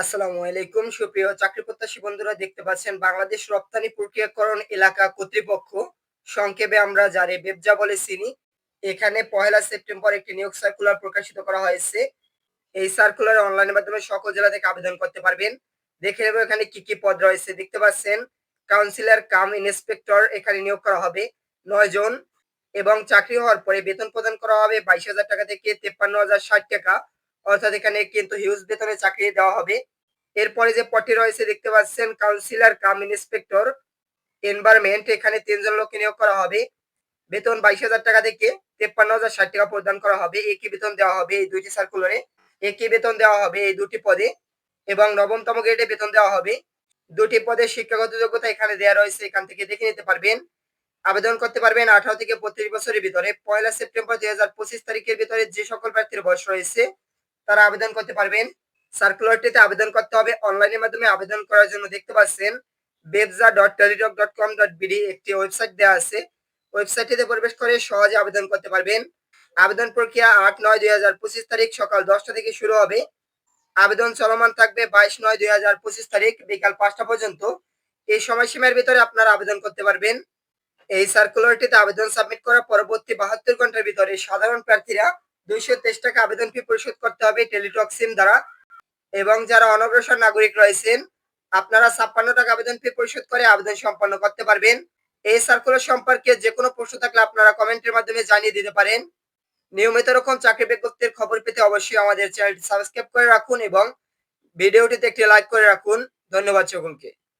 আসসালামু আলাইকুম। সুপ্রিয় চাকরি প্রত্যাশী বন্ধুরা, দেখতে পাচ্ছেন বাংলাদেশ রপ্তানি প্রক্রিয়াকরণ এলাকা কর্তৃপক্ষ। সংক্ষেপে আমরা যারে বেবজা বলে চিনি। এখানে পহেলা সেপ্টেম্বর একটি নিয়োগ সার্কুলার প্রকাশিত করা হয়েছে। এই সার্কুলার অনলাইনের মাধ্যমে সকল জেলা থেকে আবেদন করতে পারবেন। দেখে নেব এখানে কি কি পদ রয়েছে। দেখতে পাচ্ছেন কাউন্সিলর, কাম ইন্সপেক্টর এখানে নিয়োগ করা হবে নয় জন এবং চাকরি হওয়ার পরে বেতন প্রদান করা হবে বাইশ হাজার টাকা থেকে তেপ্পান্ন হাজার ষাট টাকা। অর্থাৎ এখানে কিন্তু হিউজ বেতনে চাকরি দেওয়া হবে। এরপরে যে পদটি রয়েছে, দেখতে পাচ্ছেন কাউন্সিলর, কাম ইন্সপেক্টর, এনভায়রনমেন্ট, এখানে তিনজন লোককে নিয়োগ করা হবে। বেতন বাইশ হাজার টাকা থেকে তেপ্পান্ন হাজার ষাট টাকা প্রদান করা হবে। একই বেতন দেওয়া হবে এই দুইটি সার্কুলারে একই বেতন দেওয়া হবে এই দুটি পদে এবং নবমতম গ্রেডে বেতন দেওয়া হবে। দুটি পদে শিক্ষাগত যোগ্যতা এখানে দেওয়া রয়েছে, এখান থেকে দেখে নিতে পারবেন। আবেদন করতে পারবেন আঠারো থেকে বত্রিশ বছরের ভিতরে। পয়লা সেপ্টেম্বর দুই হাজার পঁচিশ তারিখের ভিতরে যে সকল প্রার্থীর বয়স রয়েছে তারা আবেদন করতে পারবেন। সার্কুলারটিতে আবেদন করতে হবে। অনলাইনের মাধ্যমে আবেদন করার জন্য দেখতে পাচ্ছেন বেবজা dot Teletalk dot com dot BD একটি ওয়েবসাইট দেওয়া আছে। ওয়েবসাইটটিতে প্রবেশ করে সহজে আবেদন করতে পারবেন। আবেদন প্রক্রিয়া আট নয় দুই হাজার পঁচিশ তারিখ সকাল দশটা থেকে শুরু হবে। আবেদন চলমান থাকবে বাইশ নয় দুই হাজার পঁচিশ তারিখ বিকাল পাঁচটা পর্যন্ত। এই সময়সীমার ভিতরে আপনারা আবেদন করতে পারবেন। এই সার্কুলারটিতে আবেদন সাবমিট করার পরবর্তী বাহাত্তর ঘণ্টার ভিতরে সাধারণ প্রার্থীরা দুইশো তেইশ টাকা আবেদন ফি পরিশোধ করতে হবে টেলিটক সিম দ্বারা। এবং যারা অনগ্রসর নাগরিক রয়েছেন, আপনারা ছাপ্পান্ন টাকা আবেদন ফি পরিশোধ করে আবেদন সম্পন্ন করতে পারবেন। এই সার্কুলার সম্পর্কে যে কোনো প্রশ্ন থাকলে আপনারা কমেন্টের মাধ্যমে জানিয়ে দিতে পারেন। নিয়মিত রকম চাকরি বিজ্ঞপ্তির খবর পেতে অবশ্যই আমাদের চ্যানেলটি সাবস্ক্রাইব করে রাখুন এবং ভিডিওটিতে একটি লাইক করে রাখুন। ধন্যবাদ সকলকে।